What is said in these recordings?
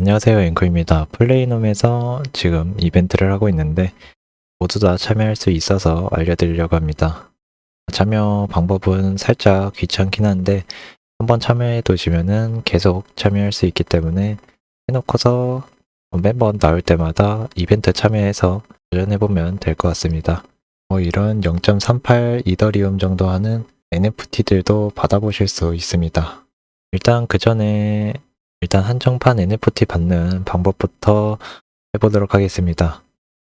안녕하세요 앵커입니다. 플레이놈에서 지금 이벤트를 하고 있는데 모두 다 참여할 수 있어서 알려드리려고 합니다. 참여 방법은 살짝 귀찮긴 한데 한번 참여해 두시면은 계속 참여할 수 있기 때문에 해놓고서 매번 나올 때마다 이벤트 참여해서 도전해보면 될 것 같습니다. 뭐 이런 0.38 이더리움 정도 하는 NFT들도 받아보실 수 있습니다. 일단 그 전에 일단 한정판 NFT 받는 방법부터 해보도록 하겠습니다.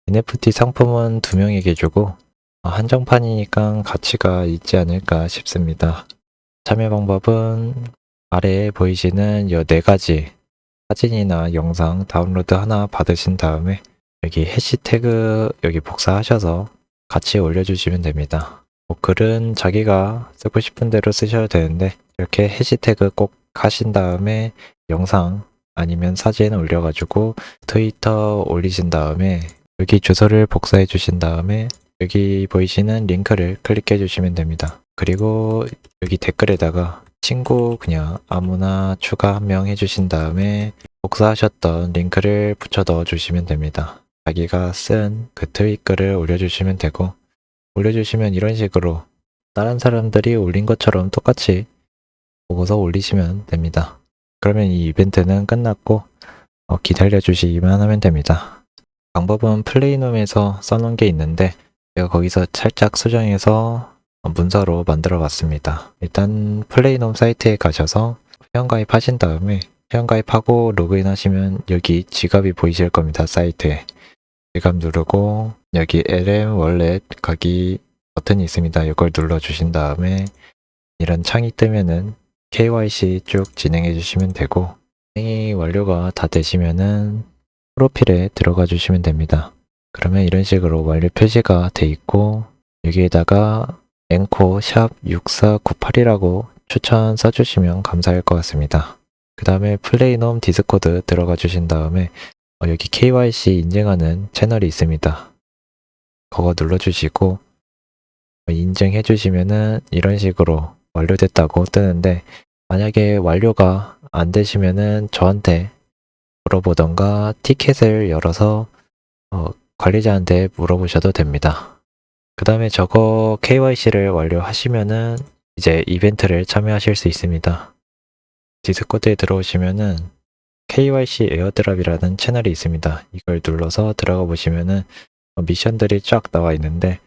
NFT 상품은 두 명에게 주고 어, 한정판이니까 가치가 있지 않을까 싶습니다. 참여 방법은 아래에 보이시는 이 네 가지 사진이나 영상 다운로드 하나 받으신 다음에 여기 해시태그 여기 복사하셔서 같이 올려주시면 됩니다. 뭐 글은 자기가 쓰고 싶은 대로 쓰셔도 되는데 이렇게 해시태그 꼭 하신 다음에 영상 아니면 사진 올려가지고 트위터 올리신 다음에 여기 주소를 복사해 주신 다음에 여기 보이시는 링크를 클릭해 주시면 됩니다. 그리고 여기 댓글에다가 친구 그냥 아무나 추가 한 명 해주신 다음에 복사하셨던 링크를 붙여 넣어 주시면 됩니다. 자기가 쓴 그 트윗 글을 올려주시면 되고 올려주시면 이런 식으로 다른 사람들이 올린 것처럼 똑같이 보고서 올리시면 됩니다. 그러면 이 이벤트는 끝났고 어, 기다려 주시기만 하면 됩니다. 방법은 플레이놈에서 써놓은 게 있는데 제가 거기서 살짝 수정해서 문서로 만들어 봤습니다. 일단 플레이놈 사이트에 가셔서 회원가입 하신 다음에 회원가입하고 로그인 하시면 여기 지갑이 보이실 겁니다. 사이트에 지갑 누르고 여기 LM 월렛 가기 버튼이 있습니다. 이걸 눌러 주신 다음에 이런 창이 뜨면은 KYC 쭉 진행해 주시면 되고 진행이 완료가 다 되시면은 프로필에 들어가 주시면 됩니다. 그러면 이런 식으로 완료 표시가 돼 있고 여기에다가 앵코 샵 6498이라고 추천 써주시면 감사할 것 같습니다. 그 다음에 플레이놈 디스코드 들어가 주신 다음에 어, 여기 KYC 인증하는 채널이 있습니다. 그거 눌러주시고 어, 인증해 주시면은 이런 식으로 완료됐다고 뜨는데 만약에 완료가 안 되시면은 저한테 물어보던가 티켓을 열어서 어, 관리자한테 물어보셔도 됩니다. 그 다음에 저거 KYC를 완료하시면은 이제 이벤트를 참여하실 수 있습니다. 디스코드에 들어오시면은 KYC 에어드랍이라는 채널이 있습니다. 이걸 눌러서 들어가 보시면은 어, 미션들이 쫙 나와 있는데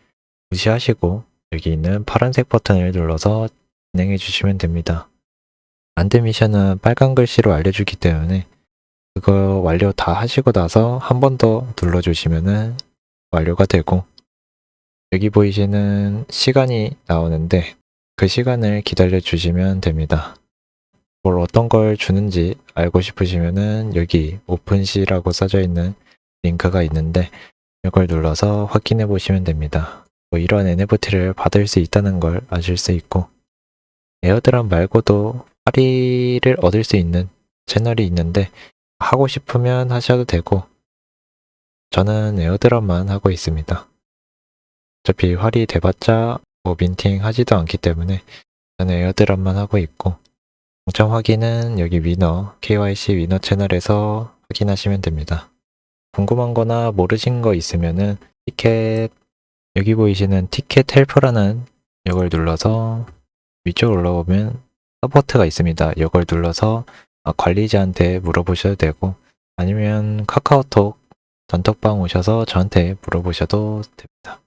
무시하시고 여기 있는 파란색 버튼을 눌러서 진행해 주시면 됩니다. 안돼 미션은 빨간 글씨로 알려주기 때문에 그거 완료 다 하시고 나서 한 번 더 눌러주시면은 완료가 되고 여기 보이시는 시간이 나오는데 그 시간을 기다려 주시면 됩니다. 뭘 어떤 걸 주는지 알고 싶으시면은 여기 오픈시라고 써져 있는 링크가 있는데 이걸 눌러서 확인해 보시면 됩니다. 뭐 이런 NFT를 받을 수 있다는 걸 아실 수 있고 에어드랍 말고도 할인을 얻을 수 있는 채널이 있는데 하고 싶으면 하셔도 되고 저는 에어드랍만 하고 있습니다. 어차피 활이 돼봤자 뭐 민팅 하지도 않기 때문에 저는 에어드랍만 하고 있고 당첨 확인은 여기 위너 KYC 위너 채널에서 확인하시면 됩니다. 궁금한 거나 모르신 거 있으면은 티켓 여기 보이시는 티켓 헬프라는 이걸 눌러서 위쪽으로 올라오면 서포트가 있습니다. 이걸 눌러서 아, 관리자한테 물어보셔도 되고 아니면 카카오톡 단톡방 오셔서 저한테 물어보셔도 됩니다.